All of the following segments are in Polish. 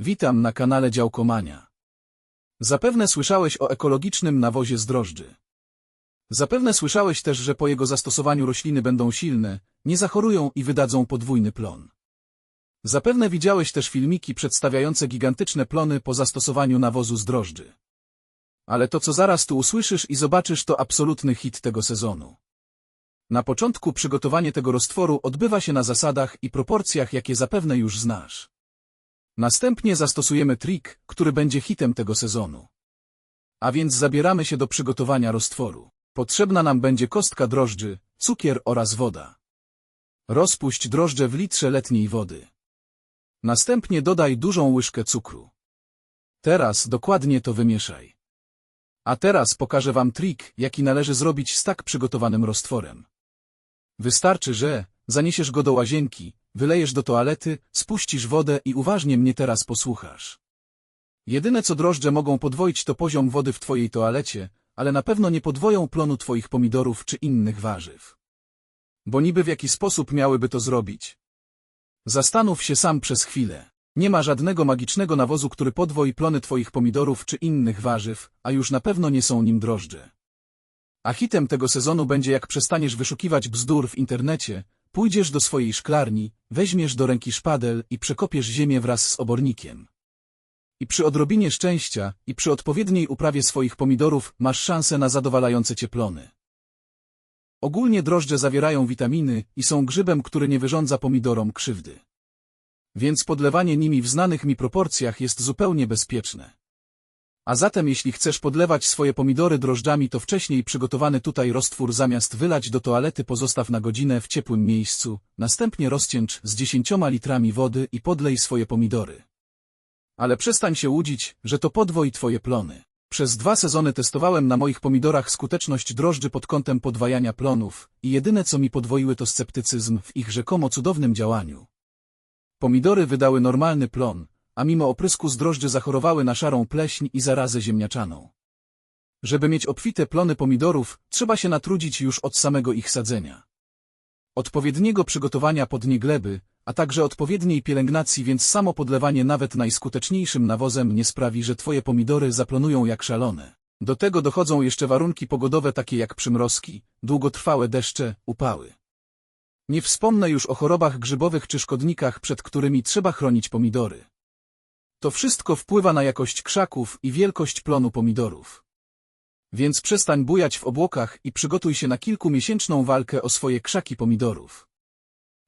Witam na kanale Działkomania. Zapewne słyszałeś o ekologicznym nawozie z drożdży. Zapewne słyszałeś też, że po jego zastosowaniu rośliny będą silne, nie zachorują i wydadzą podwójny plon. Zapewne widziałeś też filmiki przedstawiające gigantyczne plony po zastosowaniu nawozu z drożdży. Ale to, co zaraz tu usłyszysz i zobaczysz, to absolutny hit tego sezonu. Na początku przygotowanie tego roztworu odbywa się na zasadach i proporcjach, jakie zapewne już znasz. Następnie zastosujemy trik, który będzie hitem tego sezonu. A więc zabieramy się do przygotowania roztworu. Potrzebna nam będzie kostka drożdży, cukier oraz woda. Rozpuść drożdże w litrze letniej wody. Następnie dodaj dużą łyżkę cukru. Teraz dokładnie to wymieszaj. A teraz pokażę Wam trik, jaki należy zrobić z tak przygotowanym roztworem. Wystarczy, że zaniesiesz go do łazienki, wylejesz do toalety, spuścisz wodę i uważnie mnie teraz posłuchasz. Jedyne co drożdże mogą podwoić to poziom wody w Twojej toalecie, ale na pewno nie podwoją plonu Twoich pomidorów czy innych warzyw. Bo niby w jaki sposób miałyby to zrobić? Zastanów się sam przez chwilę. Nie ma żadnego magicznego nawozu, który podwoi plony Twoich pomidorów czy innych warzyw, a już na pewno nie są nim drożdże. A hitem tego sezonu będzie jak przestaniesz wyszukiwać bzdur w internecie, pójdziesz do swojej szklarni, weźmiesz do ręki szpadel i przekopiesz ziemię wraz z obornikiem. I przy odrobinie szczęścia i przy odpowiedniej uprawie swoich pomidorów masz szansę na zadowalające cię plony. Ogólnie drożdże zawierają witaminy i są grzybem, który nie wyrządza pomidorom krzywdy. Więc podlewanie nimi w znanych mi proporcjach jest zupełnie bezpieczne. A zatem jeśli chcesz podlewać swoje pomidory drożdżami to wcześniej przygotowany tutaj roztwór zamiast wylać do toalety pozostaw na godzinę w ciepłym miejscu, następnie rozcieńcz z 10 litrami wody i podlej swoje pomidory. Ale przestań się łudzić, że to podwoi twoje plony. Przez dwa sezony testowałem na moich pomidorach skuteczność drożdży pod kątem podwajania plonów i jedyne co mi podwoiły to sceptycyzm w ich rzekomo cudownym działaniu. Pomidory wydały normalny plon, a mimo oprysku z drożdży zachorowały na szarą pleśń i zarazę ziemniaczaną. Żeby mieć obfite plony pomidorów, trzeba się natrudzić już od samego ich sadzenia. Odpowiedniego przygotowania pod nie gleby, a także odpowiedniej pielęgnacji, więc samo podlewanie nawet najskuteczniejszym nawozem nie sprawi, że twoje pomidory zaplonują jak szalone. Do tego dochodzą jeszcze warunki pogodowe takie jak przymrozki, długotrwałe deszcze, upały. Nie wspomnę już o chorobach grzybowych czy szkodnikach, przed którymi trzeba chronić pomidory. To wszystko wpływa na jakość krzaków i wielkość plonu pomidorów. Więc przestań bujać w obłokach i przygotuj się na kilkumiesięczną walkę o swoje krzaki pomidorów.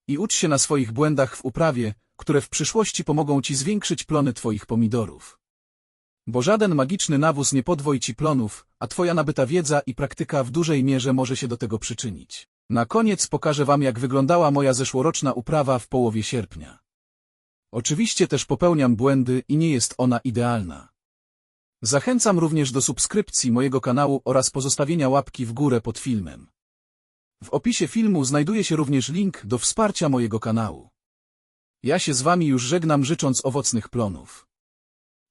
I ucz się na swoich błędach w uprawie, które w przyszłości pomogą ci zwiększyć plony twoich pomidorów. Bo żaden magiczny nawóz nie podwoi ci plonów, a twoja nabyta wiedza i praktyka w dużej mierze może się do tego przyczynić. Na koniec pokażę wam jak wyglądała moja zeszłoroczna uprawa w połowie sierpnia. Oczywiście też popełniam błędy i nie jest ona idealna. Zachęcam również do subskrypcji mojego kanału oraz pozostawienia łapki w górę pod filmem. W opisie filmu znajduje się również link do wsparcia mojego kanału. Ja się z wami już żegnam życząc owocnych plonów.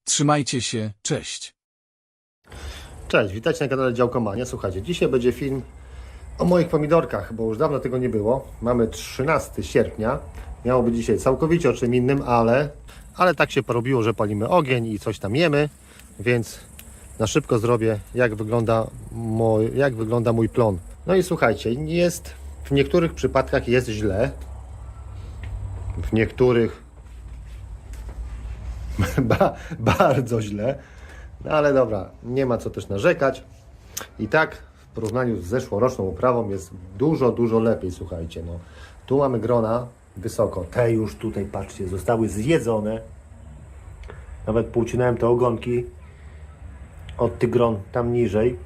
Trzymajcie się, cześć. Cześć, witajcie na kanale Działkomania. Słuchajcie, dzisiaj będzie film o moich pomidorkach, bo już dawno tego nie było. Mamy 13 sierpnia. Miało być dzisiaj całkowicie o czym innym, ale, ale tak się porobiło, że palimy ogień i coś tam jemy, więc na szybko zrobię, jak wygląda mój, jak wygląda mój plon. No i słuchajcie, jest w niektórych przypadkach jest źle, w niektórych ba, bardzo źle, no ale dobra, nie ma co też narzekać. I tak w porównaniu z zeszłoroczną uprawą jest dużo, dużo lepiej, słuchajcie. No, tu mamy grona wysoko. Te już tutaj, patrzcie, zostały zjedzone. Nawet poucinałem te ogonki od tych gron tam niżej.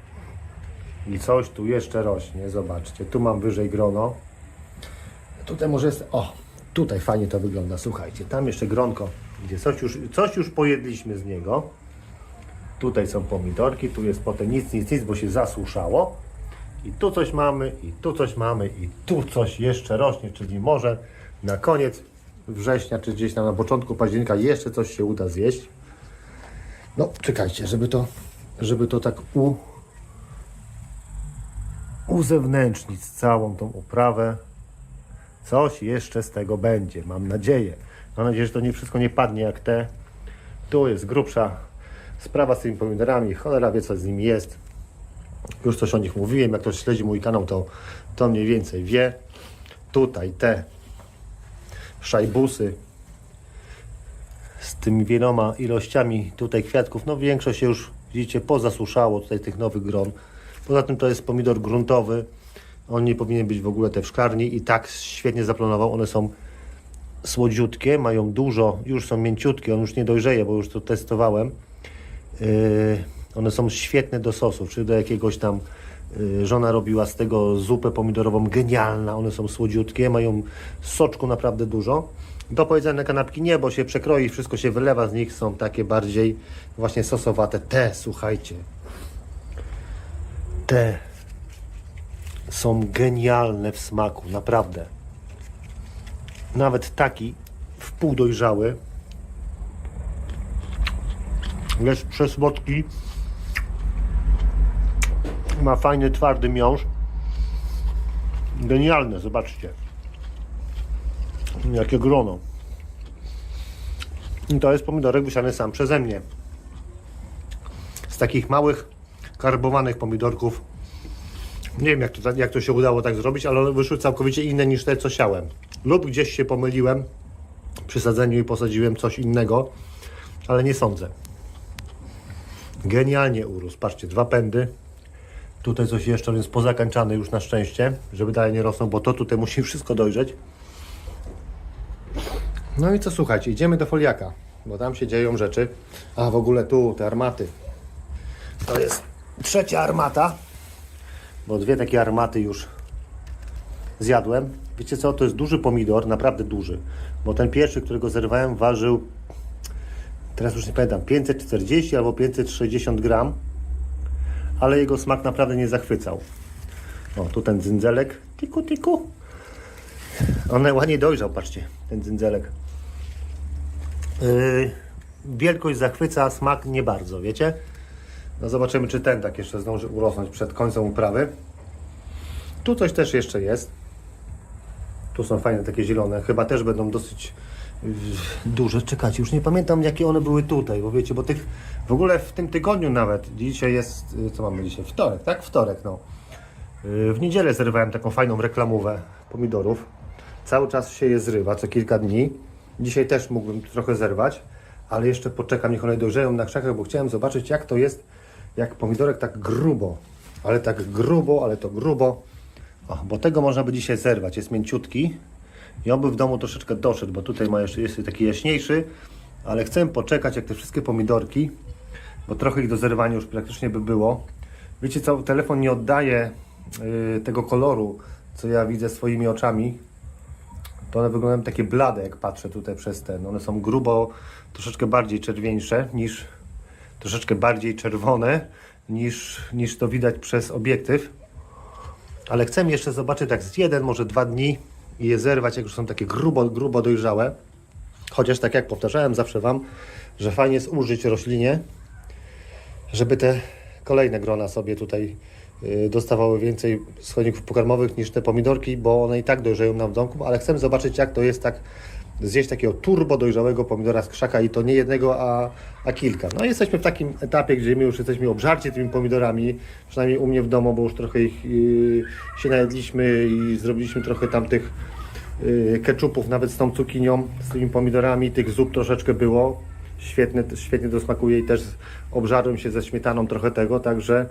I coś tu jeszcze rośnie, zobaczcie. Tu mam wyżej grono. Tutaj może jest, o, tutaj fajnie to wygląda, słuchajcie. Tam jeszcze gronko, gdzie coś już, coś już pojedliśmy z niego. Tutaj są pomidorki, tu jest potem nic, nic, nic, bo się zasuszało. I tu coś mamy, i tu coś mamy, i tu coś jeszcze rośnie, czyli może na koniec września, czy gdzieś tam na początku października jeszcze coś się uda zjeść. No, czekajcie, żeby to, żeby to tak u, uzewnętrznić całą tą uprawę. Coś jeszcze z tego będzie, mam nadzieję. Mam nadzieję, że to nie wszystko nie padnie jak te Tu jest grubsza sprawa z tymi pomidorami. Cholera wie, co z nimi jest. Już coś o nich mówiłem. Jak ktoś śledzi mój kanał, to, to mniej więcej wie. Tutaj te szajbusy z tymi wieloma ilościami tutaj kwiatków. No większość się już, widzicie, pozasuszało tutaj tych nowych gron. Poza tym to jest pomidor gruntowy. On nie powinien być w ogóle te w szklarni i tak świetnie zaplanował. One są słodziutkie, mają dużo, już są mięciutkie, on już nie dojrzeje, bo już to testowałem. Yy, one są świetne do sosów, czy do jakiegoś tam żona robiła z tego zupę pomidorową genialna, one są słodziutkie, mają soczku naprawdę dużo. Do powiedzenia kanapki nie, bo się przekroi, wszystko się wylewa z nich, są takie bardziej właśnie sosowate. Te, słuchajcie, te są genialne w smaku, naprawdę. Nawet taki w pół dojrzały jest przesłodki. Ma fajny, twardy miąższ. Genialne, zobaczcie. Jakie grono. I to jest pomidorek wysiany sam przeze mnie. Z takich małych, karbowanych pomidorków. Nie wiem, jak to, jak to się udało tak zrobić, ale wyszły całkowicie inne niż te, co siałem. Lub gdzieś się pomyliłem przy sadzeniu i posadziłem coś innego, ale nie sądzę. Genialnie urósł. Patrzcie, dwa pędy. Tutaj coś jeszcze, on jest pozakańczany już na szczęście, żeby dalej nie rosną, bo to tutaj musi wszystko dojrzeć. No i co, słuchajcie, idziemy do foliaka, bo tam się dzieją rzeczy. A w ogóle tu, te armaty. To jest trzecia armata, bo dwie takie armaty już zjadłem. Wiecie co, to jest duży pomidor, naprawdę duży, bo ten pierwszy, którego zerwałem, ważył, teraz już nie pamiętam, 540 albo 560 gram, ale jego smak naprawdę nie zachwycał. O, tu ten dzyndzelek, tiku, tiku. On ładnie dojrzał, patrzcie, ten dzyndzelek. Yy, wielkość zachwyca, smak nie bardzo, wiecie? No zobaczymy, czy ten tak jeszcze zdąży urosnąć przed końcem uprawy. Tu coś też jeszcze jest. Tu są fajne takie zielone. Chyba też będą dosyć duże. Czekajcie, już nie pamiętam jakie one były tutaj, bo wiecie, bo tych w ogóle w tym tygodniu nawet, dzisiaj jest, yy, co mamy dzisiaj? Wtorek, tak? Wtorek, no. Yy, W niedzielę zrywałem taką fajną reklamówę pomidorów. Cały czas się je zrywa, co kilka dni. Dzisiaj też mógłbym trochę zerwać, ale jeszcze poczekam, niech one dojrzeją na krzakach, bo chciałem zobaczyć, jak to jest, jak pomidorek tak grubo, ale tak grubo, ale to grubo. O, bo tego można by dzisiaj zerwać, jest mięciutki i on by w domu troszeczkę doszedł, bo tutaj ma jeszcze, jest taki jaśniejszy, ale chcę poczekać, jak te wszystkie pomidorki, bo trochę ich do zerwania już praktycznie by było. Wiecie co, telefon nie oddaje yy, tego koloru, co ja widzę swoimi oczami, to one wyglądają takie blade, jak patrzę tutaj przez ten. One są grubo, troszeczkę bardziej czerwieńsze niż, troszeczkę bardziej czerwone niż, niż to widać przez obiektyw. Ale chcę jeszcze zobaczyć tak z jeden, może dwa dni i je zerwać, jak już są takie grubo, grubo dojrzałe. Chociaż tak jak powtarzałem zawsze Wam, że fajnie jest użyć roślinie, żeby te kolejne grona sobie tutaj y, dostawały więcej składników pokarmowych niż te pomidorki, bo one i tak dojrzeją nam w domku, ale chcę zobaczyć jak to jest tak zjeść takiego turbo dojrzałego pomidora z krzaka i to nie jednego, a, a kilka. No jesteśmy w takim etapie, gdzie my już jesteśmy obżarci tymi pomidorami, przynajmniej u mnie w domu, bo już trochę ich y, się najedliśmy i zrobiliśmy trochę tamtych y, keczupów nawet z tą cukinią, z tymi pomidorami, tych zup troszeczkę było. Świetnie, świetnie to smakuje i też obżarłem się ze śmietaną trochę tego, także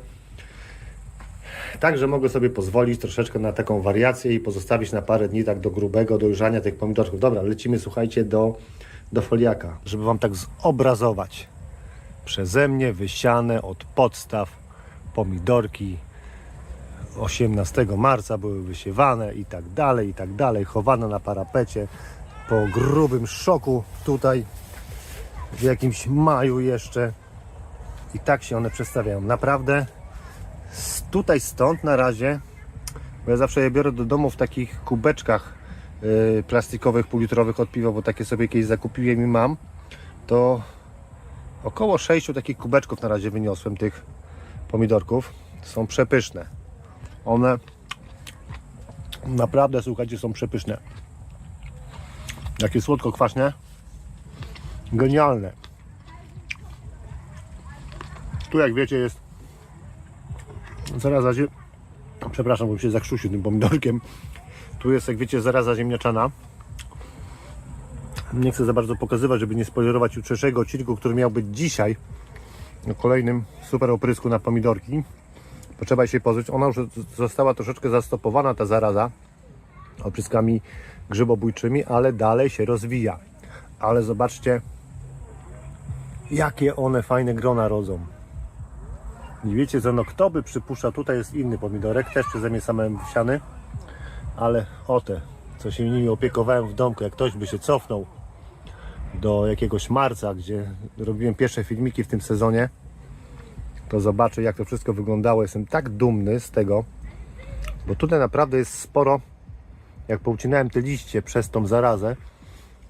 Także mogę sobie pozwolić troszeczkę na taką wariację i pozostawić na parę dni tak do grubego dojrzania tych pomidorków. Dobra, lecimy słuchajcie do, do foliaka, żeby Wam tak zobrazować. Przeze mnie wysiane od podstaw pomidorki 18 marca były wysiewane i tak dalej, i tak dalej, chowane na parapecie po grubym szoku tutaj w jakimś maju jeszcze i tak się one przedstawiają. Naprawdę tutaj stąd na razie, bo ja zawsze je biorę do domu w takich kubeczkach yy, plastikowych, półlitrowych od piwa, bo takie sobie kiedyś zakupiłem i mam, to około 6 takich kubeczków na razie wyniosłem tych pomidorków. Są przepyszne. One naprawdę, słuchajcie, są przepyszne. Jakie słodko-kwaśne. Genialne. Tu jak wiecie jest zaraza. Przepraszam, bo się zakrztusił tym pomidorkiem. Tu jest jak wiecie zaraza ziemniaczana. Nie chcę za bardzo pokazywać, żeby nie spoilerować jutrzejszego odcinku, który miał być dzisiaj. O kolejnym super oprysku na pomidorki. Potrzeba się pozbyć. Ona już została troszeczkę zastopowana, ta zaraza, opryskami grzybobójczymi, ale dalej się rozwija. Ale zobaczcie, jakie one fajne grona rodzą. I wiecie kto by przypuszczał, tutaj jest inny pomidorek, też przeze mnie samym wsiany, ale o te, co się nimi opiekowałem w domku, jak ktoś by się cofnął do jakiegoś marca, gdzie robiłem pierwsze filmiki w tym sezonie, to zobaczę jak to wszystko wyglądało. Jestem tak dumny z tego, bo tutaj naprawdę jest sporo, jak poucinałem te liście przez tą zarazę,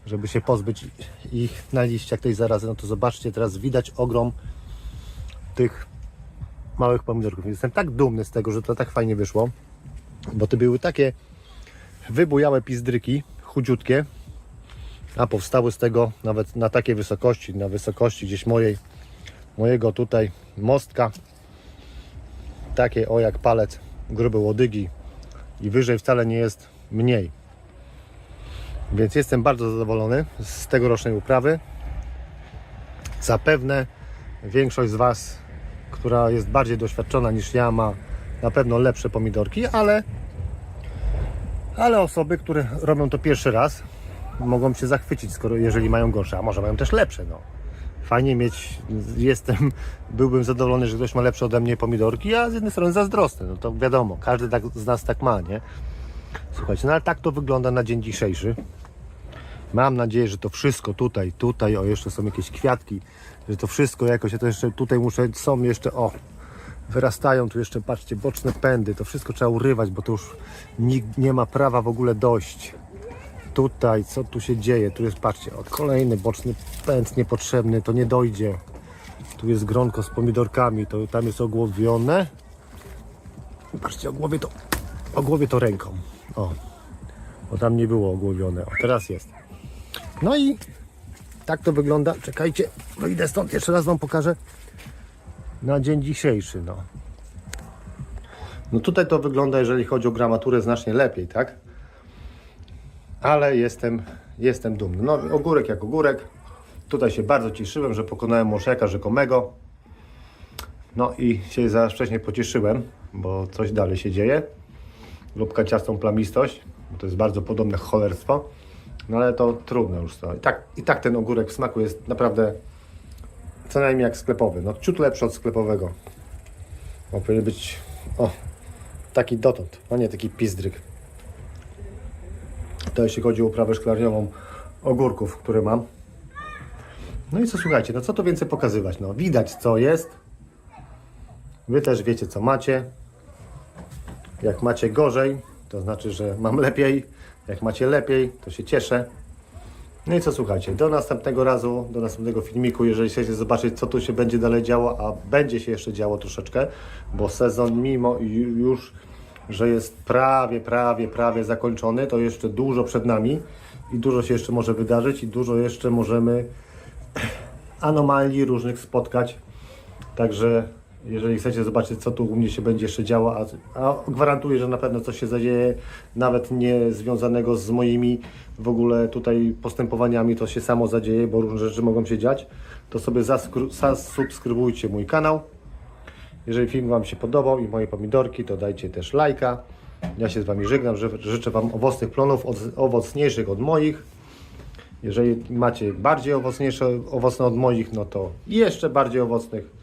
żeby się pozbyć ich na liściach tej zarazy, no to zobaczcie, teraz widać ogrom tych małych pomidorków. Jestem tak dumny z tego, że to tak fajnie wyszło, bo to były takie wybujałe pizdryki, chudziutkie, a powstały z tego nawet na takiej wysokości, na wysokości gdzieś mojej, mojego tutaj mostka, takie o jak palec, grube łodygi i wyżej wcale nie jest mniej. Więc jestem bardzo zadowolony z tegorocznej uprawy. Zapewne większość z Was, która jest bardziej doświadczona niż ja, ma na pewno lepsze pomidorki, ale, ale osoby, które robią to pierwszy raz, mogą się zachwycić, skoro jeżeli mają gorsze, a może mają też lepsze. No. Fajnie mieć, jestem, byłbym zadowolony, że ktoś ma lepsze ode mnie pomidorki, a z jednej strony zazdrosny. No to wiadomo, każdy tak, z nas tak ma, nie? Słuchajcie, no ale tak to wygląda na dzień dzisiejszy. Mam nadzieję, że to wszystko tutaj, tutaj, o jeszcze są jakieś kwiatki, że to wszystko jakoś, ja to jeszcze tutaj muszę, są jeszcze, o, wyrastają tu jeszcze, patrzcie, boczne pędy, to wszystko trzeba urywać, bo to już nikt nie ma prawa w ogóle dojść. Tutaj, co tu się dzieje? Tu jest, patrzcie, o, kolejny boczny pęd niepotrzebny, to nie dojdzie. Tu jest gronko z pomidorkami, to tam jest ogłowione. Patrzcie, ogłowie to, ogłowie to ręką. O, bo tam nie było ogłowione. O, teraz jest. No i tak to wygląda. Czekajcie, wyjdę stąd, jeszcze raz Wam pokażę na dzień dzisiejszy. No. no tutaj to wygląda, jeżeli chodzi o gramaturę, znacznie lepiej, tak? Ale jestem, jestem dumny. No, ogórek jak ogórek. Tutaj się bardzo cieszyłem, że pokonałem Moszeka rzekomego. No i się zaraz wcześniej pocieszyłem, bo coś dalej się dzieje. Lub kanciastą plamistość, bo to jest bardzo podobne cholerstwo. No ale to trudno już to. I tak, I tak ten ogórek w smaku jest naprawdę co najmniej jak sklepowy. No ciut lepszy od sklepowego. On powinien być o, taki dotąd, a nie taki pizdryk. To jeśli chodzi o uprawę szklarniową ogórków, które mam. No i co słuchajcie, no co to więcej pokazywać? No widać co jest. Wy też wiecie co macie. Jak macie gorzej, to znaczy, że mam lepiej. Jak macie lepiej, to się cieszę. No i co słuchajcie, do następnego razu, do następnego filmiku, jeżeli chcecie zobaczyć, co tu się będzie dalej działo, a będzie się jeszcze działo troszeczkę, bo sezon, mimo ju- już, że jest prawie, prawie, prawie zakończony, to jeszcze dużo przed nami i dużo się jeszcze może wydarzyć i dużo jeszcze możemy anomalii różnych spotkać. Także jeżeli chcecie zobaczyć, co tu u mnie się będzie jeszcze działo, a, a gwarantuję, że na pewno coś się zadzieje, nawet nie związanego z moimi w ogóle tutaj postępowaniami, to się samo zadzieje, bo różne rzeczy mogą się dziać, to sobie zasubskrybujcie mój kanał. Jeżeli film Wam się podobał i moje pomidorki, to dajcie też lajka. Ja się z Wami żegnam, ży- życzę Wam owocnych plonów, owocniejszych od moich. Jeżeli macie bardziej owocniejsze, owocne od moich, no to jeszcze bardziej owocnych.